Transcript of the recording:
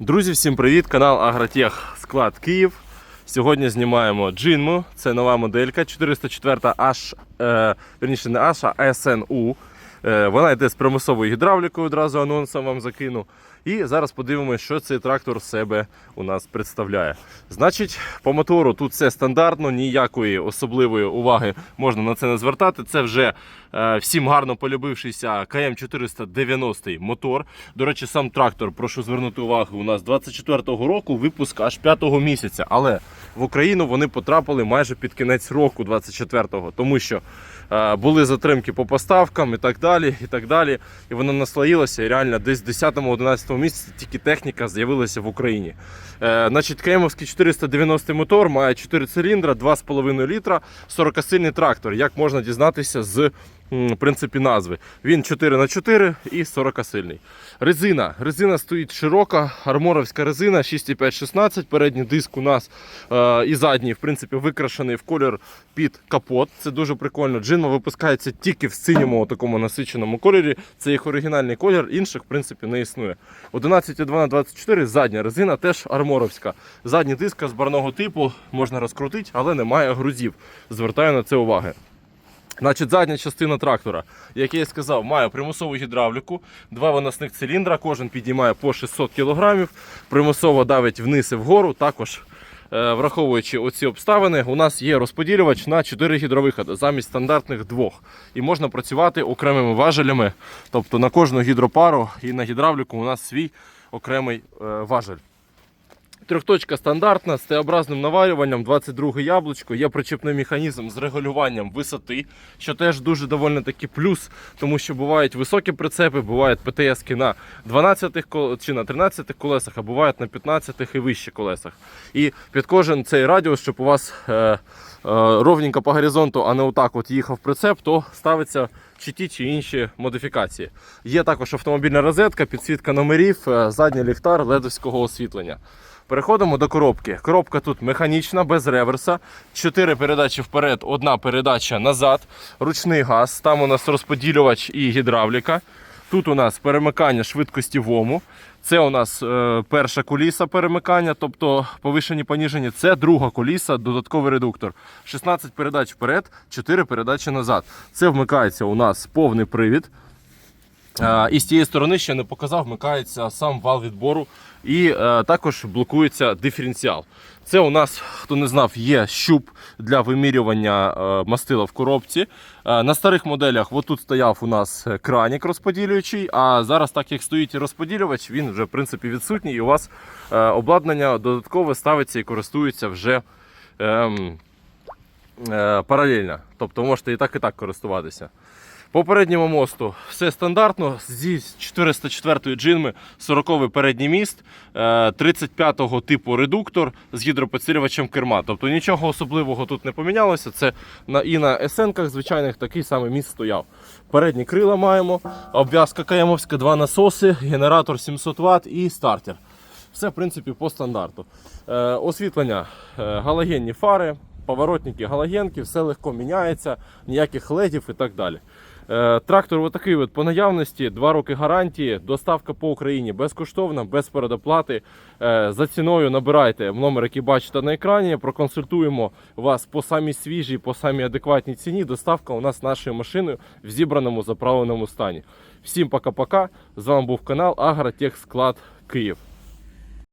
Друзі, всім привіт! Канал Агротех Склад Київ. Сьогодні знімаємо Джинму. Це нова моделька 404 H, е, верніше не H, а SNU. Е, вона йде з примусовою гідравлікою, одразу анонсом вам закину. І зараз подивимося, що цей трактор себе у нас представляє. Значить, по мотору тут все стандартно, ніякої особливої уваги можна на це не звертати. Це вже е, всім гарно полюбившийся КМ490 мотор. До речі, сам трактор, прошу звернути увагу, у нас 24-го року випуск аж 5-го місяця. Але в Україну вони потрапили майже під кінець року 24-го, тому що були затримки по поставкам і так далі. І так далі. І воно наслоїлося. І реально десь в 10-11 місяці тільки техніка з'явилася в Україні. Е, значить, Кемовський 490 мотор має 4 циліндра, 2,5 літра, 40-сильний трактор. Як можна дізнатися з принципі, назви. Він 4х4 і 40-сильний. Резина. Резина стоїть широка, арморовська резина 6,5-16. Передній диск у нас е, і задній, в принципі, викрашений в колір під капот. Це дуже прикольно. Джинма випускається тільки в синьому такому насиченому кольорі. Це їх оригінальний колір, інших, в принципі, не існує. 11,2 на 24 задня резина теж арморовська. Задній диск з барного типу можна розкрутити, але немає грузів. Звертаю на це уваги. Значить, задня частина трактора, як я і сказав, має примусову гідравліку, два виносних циліндра, кожен підіймає по 600 кг, примусово давить вниз і вгору. Також, е, враховуючи оці обставини, у нас є розподілювач на 4 гідровиходи замість стандартних двох. І можна працювати окремими важелями. Тобто на кожну гідропару і на гідравліку у нас свій окремий е, важель. Трьохточка стандартна з Т-образним наварюванням, 22 яблучко, є причепний механізм з регулюванням висоти, що теж дуже доволі таки плюс, тому що бувають високі прицепи, бувають ПТС-ки на 12 кол- чи на 13 колесах, а бувають на 15 і вищих колесах. І під кожен цей радіус, щоб у вас е, ровненько по горизонту, а не отак от їхав прицеп, то ставиться чи ті, чи інші модифікації. Є також автомобільна розетка, підсвітка номерів, е, задній ліхтар ледовського освітлення. Переходимо до коробки. Коробка тут механічна, без реверса. Чотири передачі вперед, одна передача назад. Ручний газ. Там у нас розподілювач і гідравліка. Тут у нас перемикання швидкості ВОМу. Це у нас е, перша коліса перемикання, тобто повишені поніжені. Це друга коліса, додатковий редуктор. 16 передач вперед, 4 передачі назад. Це вмикається у нас повний привід. І з цієї сторони ще не показав, вмикається сам вал відбору і е, також блокується диференціал. Це у нас, хто не знав, є щуп для вимірювання е, мастила в коробці. Е, на старих моделях отут стояв у нас кранік розподілюючий, а зараз, так як стоїть розподілювач, він вже в принципі відсутній, і у вас обладнання додаткове ставиться і користується вже. ем, паралельно. Тобто можете і так, і так користуватися. По передньому мосту все стандартно. Зі 404 джинми 40 передній міст, е, 35-го типу редуктор з гідропідсилювачем керма. Тобто нічого особливого тут не помінялося. Це на, і на SN-ках звичайних такий самий міст стояв. Передні крила маємо, обв'язка каємовська, два насоси, генератор 700 Вт і стартер. Все, в принципі, по стандарту. Е, освітлення, е, галогенні фари, поворотники, галогенки, все легко міняється, ніяких ледів і так далі. Е, трактор отакий от по наявності, 2 роки гарантії, доставка по Україні безкоштовна, без передоплати. Е, за ціною набирайте номер, який бачите на екрані. Проконсультуємо вас по самій свіжій, по самій адекватній ціні. Доставка у нас нашою машиною в зібраному заправленому стані. Всім пока-пока. З вами був канал Агротех Склад Київ.